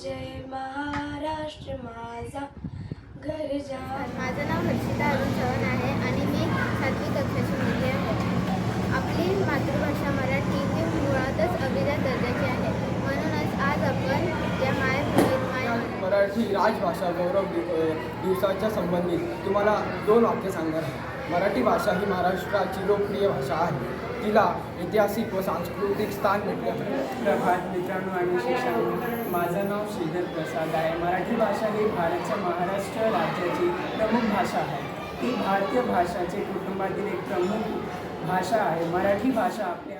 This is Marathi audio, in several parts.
जय महाराष्ट्र माझा घर जा माझं नाव हर्षिता अरुण चव्हाण आहे आणि मी सातवी कक्षाची मुली आहे. आपली मातृभाषा मराठी ही मुळातच अभिजात दर्जाची आहे. म्हणूनच आज आपण मराठी राजभाषा गौरव दि- दिवसाच्या संबंधित तुम्हाला दोन वाक्य सांगणार आहे. मराठी भाषा ही महाराष्ट्राची लोकप्रिय भाषा आहे. तिला ऐतिहासिक व सांस्कृतिक स्थान भेटले. आहे प्रभात मित्रांनो आणि शिक्षण माझं नाव श्रीधर प्रसाद आहे. मराठी भाषा ही भारतच्या महाराष्ट्र राज्याची प्रमुख भाषा आहे. ती भारतीय भाषाचे कुटुंबातील एक प्रमुख भाषा आहे. मराठी भाषा आपल्या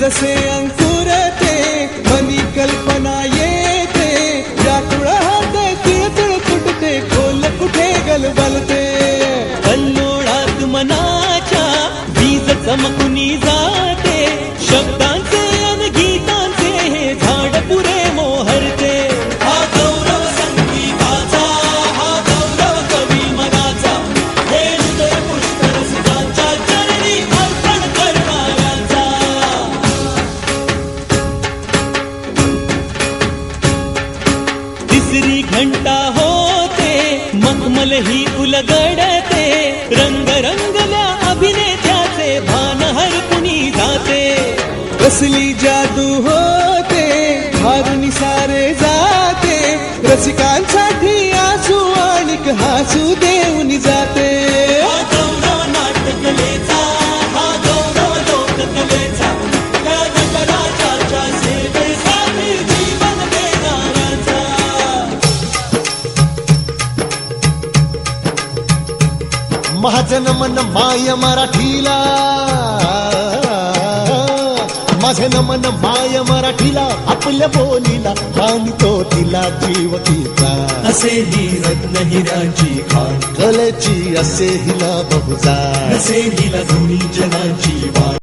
जसे अंकुरते मनी कल्पना येते व्याकुळ होते तिळतिळ फुटते खोल कुठे गलबलते कल्लोळात मनाच्या बीज चमकुनी जाते शब्दांचे रसिकांसाठी आसू आणि हसू देऊन जाते. हा महाजन मन माय मराठीला. माझे नमन माय मराठीला आपल्या बोलीला तो तिला जीव तिचा असे ही रत्न हिराची खान. कलेची असे हिला बहुजा. असे हिला दोन्ही जनाची वाट.